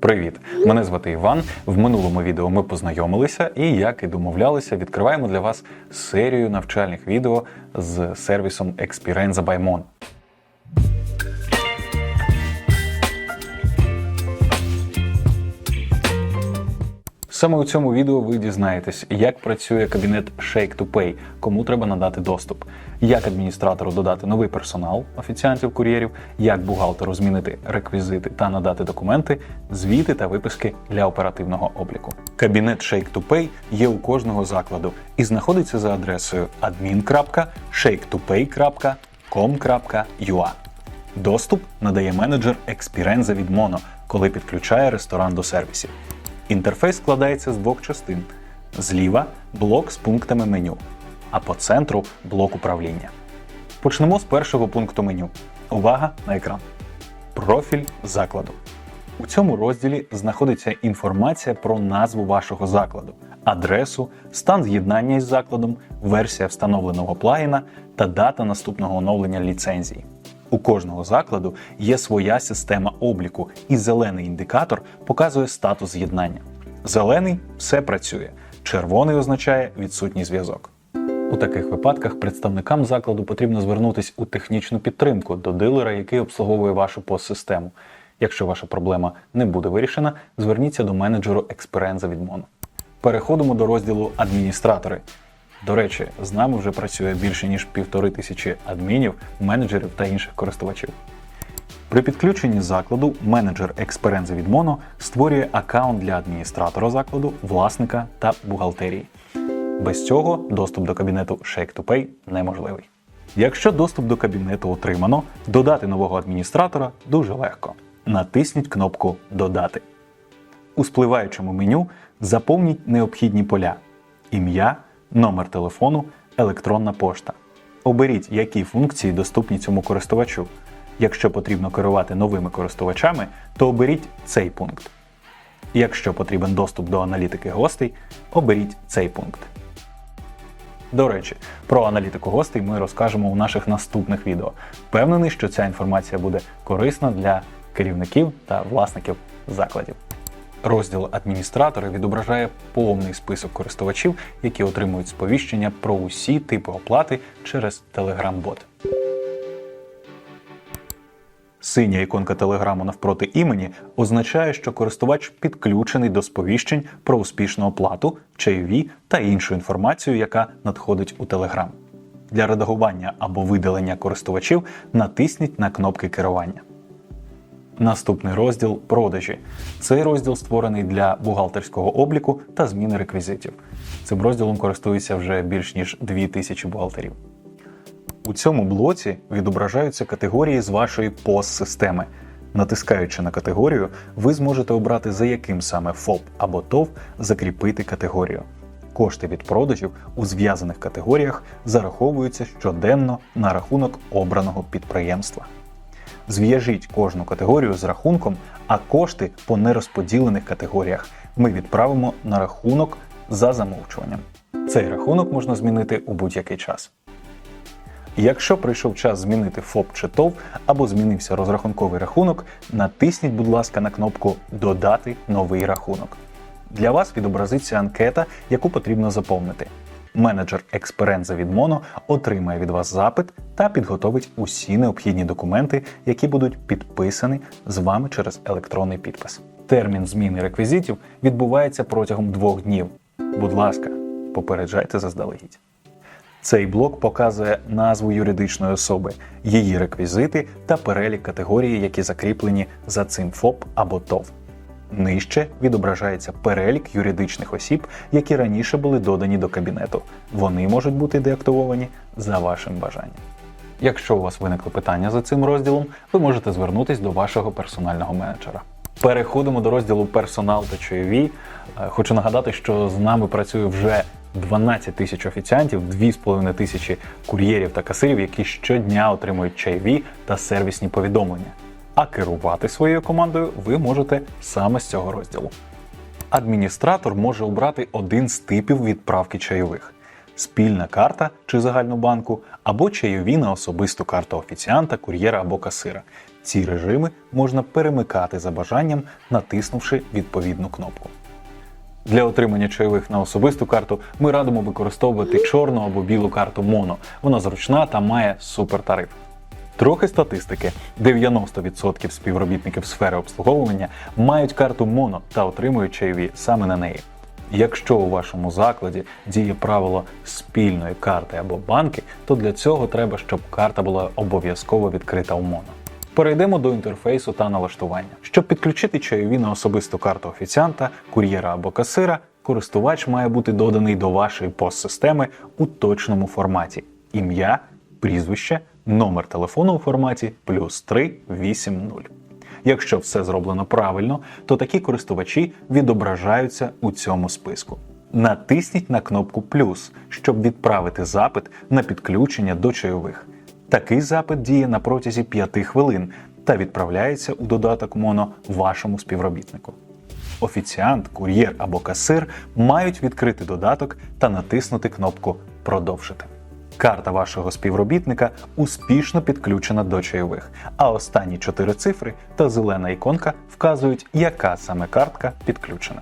Привіт! Мене звати Іван. В минулому відео ми познайомилися і, як і домовлялися, відкриваємо для вас серію навчальних відео з сервісом Experienza by Mon. Саме у цьому відео ви дізнаєтесь, як працює кабінет Shake to Pay, кому треба надати доступ, як адміністратору додати новий персонал офіціантів кур'єрів, як бухгалтеру змінити реквізити та надати документи, звіти та виписки для оперативного обліку. Кабінет Shake to Pay є у кожного закладу і знаходиться за адресою admin.shaketopay.com.ua. Доступ надає менеджер Experienza від Mono, коли підключає ресторан до сервісів. Інтерфейс складається з двох частин: зліва блок з пунктами меню, а по центру блок управління. Почнемо з першого пункту меню. Увага на екран. Профіль закладу. У цьому розділі знаходиться інформація про назву вашого закладу, адресу, стан з'єднання із закладом, версія встановленого плагіна та дата наступного оновлення ліцензії. У кожного закладу є своя система обліку, і зелений індикатор показує статус з'єднання. Зелений все працює, червоний означає відсутній зв'язок. У таких випадках представникам закладу потрібно звернутися у технічну підтримку до дилера, який обслуговує вашу постсистему. Якщо ваша проблема не буде вирішена, зверніться до менеджеру Experienza від Mono. Переходимо до розділу Адміністратори. До речі, з нами вже працює більше ніж півтори тисячі адмінів, менеджерів та інших користувачів. При підключенні закладу менеджер Experienza від Mono створює аккаунт для адміністратора закладу, власника та бухгалтерії. Без цього доступ до кабінету Shake to Pay неможливий. Якщо доступ до кабінету отримано, додати нового адміністратора дуже легко. Натисніть кнопку Додати. У спливаючому меню заповніть необхідні поля: ім'я, номер телефону, електронна пошта. Оберіть, які функції доступні цьому користувачу. Якщо потрібно керувати новими користувачами, то оберіть цей пункт. Якщо потрібен доступ до аналітики гостей, оберіть цей пункт. До речі, про аналітику гостей ми розкажемо у наших наступних відео. Впевнений, що ця інформація буде корисна для керівників та власників закладів. Розділ адміністратори відображає повний список користувачів, які отримують сповіщення про усі типи оплати через Telegram-бот. Синя іконка телеграму навпроти імені означає, що користувач підключений до сповіщень про успішну оплату, чайові та іншу інформацію, яка надходить у Telegram. Для редагування або видалення користувачів натисніть на кнопки керування. Наступний розділ продажі. Цей розділ створений для бухгалтерського обліку та зміни реквізитів. Цим розділом користується вже більш ніж 2000 бухгалтерів. У цьому блоці відображаються категорії з вашої POS-системи. Натискаючи на категорію, ви зможете обрати, за яким саме ФОП або ТОВ закріпити категорію. Кошти від продажів у зв'язаних категоріях зараховуються щоденно на рахунок обраного підприємства. Зв'яжіть кожну категорію з рахунком, а кошти по нерозподілених категоріях ми відправимо на рахунок за замовчуванням. Цей рахунок можна змінити у будь-який час. Якщо прийшов час змінити ФОП чи ТОВ або змінився розрахунковий рахунок, натисніть, будь ласка, на кнопку Додати новий рахунок. Для вас відобразиться анкета, яку потрібно заповнити. Менеджер Experienza від Mono отримає від вас запит та підготовить усі необхідні документи, які будуть підписані з вами через електронний підпис. Термін зміни реквізитів відбувається протягом двох днів. Будь ласка, попереджайте заздалегідь. Цей блок показує назву юридичної особи, її реквізити та перелік категорій, які закріплені за цим ФОП або ТОВ. Нижче відображається перелік юридичних осіб, які раніше були додані до кабінету. Вони можуть бути деактивовані за вашим бажанням. Якщо у вас виникли питання за цим розділом, ви можете звернутися до вашого персонального менеджера. Переходимо до розділу персонал та чайові. Е, Хочу нагадати, що з нами працює вже 12 тисяч офіціантів, 2,5 тисячі кур'єрів та касирів, які щодня отримують чайові та сервісні повідомлення. А керувати своєю командою ви можете саме з цього розділу. Адміністратор може обрати один з типів відправки чайових: спільна карта чи загальну банку, або чайові на особисту карту офіціанта, кур'єра або касира. Ці режими можна перемикати за бажанням, натиснувши відповідну кнопку. Для отримання чайових на особисту карту ми радимо використовувати чорну або білу карту Моно. Вона зручна та має супертариф. Трохи статистики: 90% співробітників сфери обслуговування мають карту Моно та отримують чайові саме на неї. Якщо у вашому закладі діє правило спільної карти або банки, то для цього треба, щоб карта була обов'язково відкрита у Моно. Перейдемо до інтерфейсу та налаштування. Щоб підключити чайові на особисту карту офіціанта, кур'єра або касира, користувач має бути доданий до вашої постсистеми у точному форматі: ім'я, прізвище, номер телефону у форматі плюс 380. Якщо все зроблено правильно, то такі користувачі відображаються у цьому списку. Натисніть на кнопку плюс, щоб відправити запит на підключення до чайових. Такий запит діє на протязі 5 хвилин та відправляється у додаток Моно вашому співробітнику. Офіціант, кур'єр або касир мають відкрити додаток та натиснути кнопку Продовжити. Карта вашого співробітника успішно підключена до чайових, а останні чотири цифри та зелена іконка вказують, яка саме картка підключена.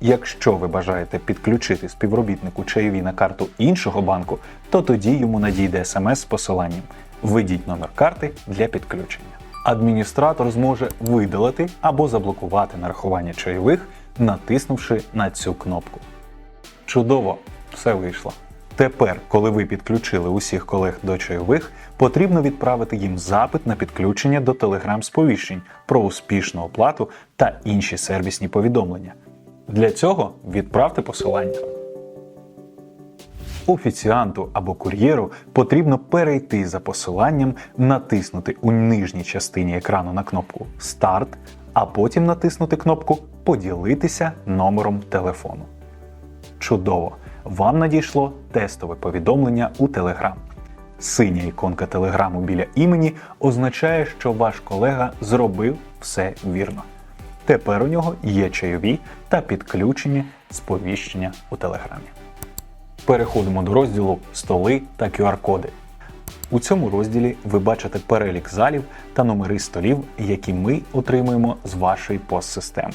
Якщо ви бажаєте підключити співробітнику чайові на карту іншого банку, то тоді йому надійде смс з посиланням Введіть номер карти для підключення. Адміністратор зможе видалити або заблокувати нарахування чайових, натиснувши на цю кнопку. Чудово, все вийшло. Тепер, коли ви підключили усіх колег до чайових, потрібно відправити їм запит на підключення до телеграм-сповіщень про успішну оплату та інші сервісні повідомлення. Для цього відправте посилання. Офіціанту або кур'єру потрібно перейти за посиланням, натиснути у нижній частині екрану на кнопку Старт, а потім натиснути кнопку Поділитися номером телефону. Чудово! Вам надійшло тестове повідомлення у Telegram. Синя іконка телеграму біля імені означає, що ваш колега зробив все вірно. Тепер у нього є чайові та підключені сповіщення у Телеграмі. Переходимо до розділу Столи та QR-коди. У цьому розділі ви бачите перелік залів та номери столів, які ми отримуємо з вашої постсистеми.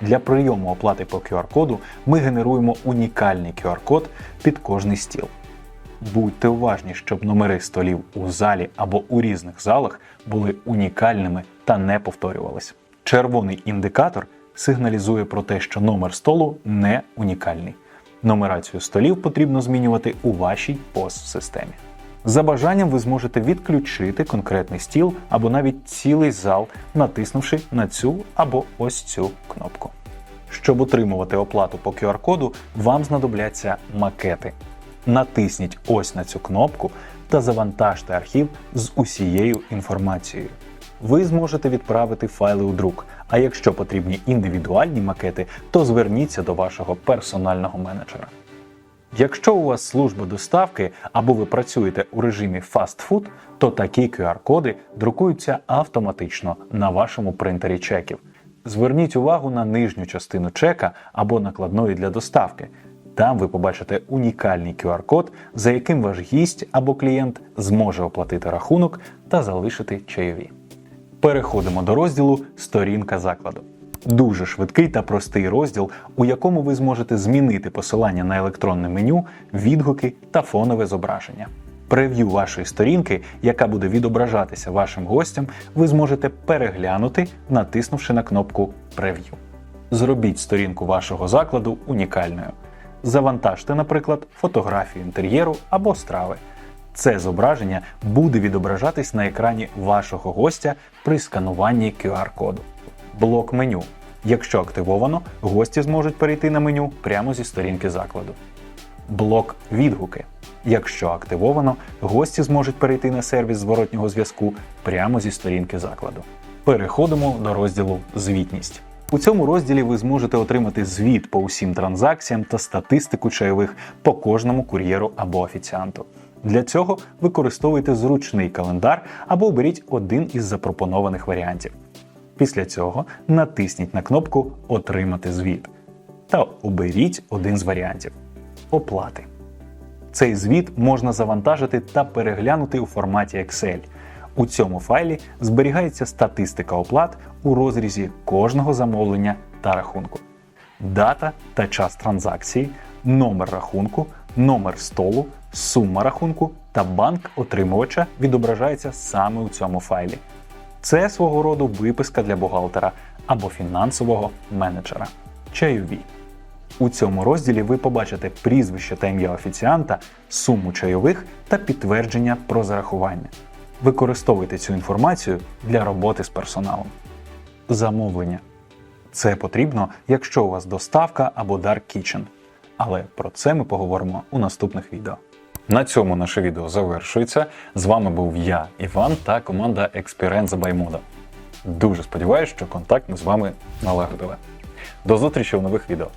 Для прийому оплати по QR-коду ми генеруємо унікальний QR-код під кожний стіл. Будьте уважні, щоб номери столів у залі або у різних залах були унікальними та не повторювалися. Червоний індикатор сигналізує про те, що номер столу не унікальний. Нумерацію столів потрібно змінювати у вашій POS-системі. За бажанням ви зможете відключити конкретний стіл або навіть цілий зал, натиснувши на цю або ось цю кнопку. Щоб отримувати оплату по QR-коду, вам знадобляться макети. Натисніть ось на цю кнопку та завантажте архів з усією інформацією. Ви зможете відправити файли у друк, а якщо потрібні індивідуальні макети, то зверніться до вашого персонального менеджера. Якщо у вас служба доставки або ви працюєте у режимі Food, то такі QR-коди друкуються автоматично на вашому принтері чеків. Зверніть увагу на нижню частину чека або накладної для доставки. Там ви побачите унікальний QR-код, за яким ваш гість або клієнт зможе оплатити рахунок та залишити чайові. Переходимо до розділу Сторінка закладу. Дуже швидкий та простий розділ, у якому ви зможете змінити посилання на електронне меню, відгуки та фонове зображення. Прев'ю вашої сторінки, яка буде відображатися вашим гостям, ви зможете переглянути, натиснувши на кнопку Прев'ю. Зробіть сторінку вашого закладу унікальною. Завантажте, наприклад, фотографію інтер'єру або страви. Це зображення буде відображатись на екрані вашого гостя при скануванні QR-коду. Блок меню. Якщо активовано, гості зможуть перейти на меню прямо зі сторінки закладу. Блок відгуки. Якщо активовано, гості зможуть перейти на сервіс зворотнього зв'язку прямо зі сторінки закладу. Переходимо до розділу Звітність. У цьому розділі ви зможете отримати звіт по усім транзакціям та статистику чайових по кожному кур'єру або офіціанту. Для цього використовуйте зручний календар або оберіть один із запропонованих варіантів. Після цього натисніть на кнопку Отримати звіт та оберіть один з варіантів Оплати. Цей звіт можна завантажити та переглянути у форматі Excel. У цьому файлі зберігається статистика оплат у розрізі кожного замовлення та рахунку, дата та час транзакції, номер рахунку, номер столу, сума рахунку та банк отримувача відображається саме у цьому файлі. Це свого роду виписка для бухгалтера або фінансового менеджера. Чайові. У цьому розділі ви побачите прізвище та ім'я офіціанта, суму чайових та підтвердження про зарахування. Використовуйте цю інформацію для роботи з персоналом. Замовлення. Це потрібно, якщо у вас доставка або Dark Kitchen. Але про це ми поговоримо у наступних відео. На цьому наше відео завершується. З вами був я, Іван, та команда Experience by Moda. Дуже сподіваюся, що контакт ми з вами налагодили. До зустрічі у нових відео.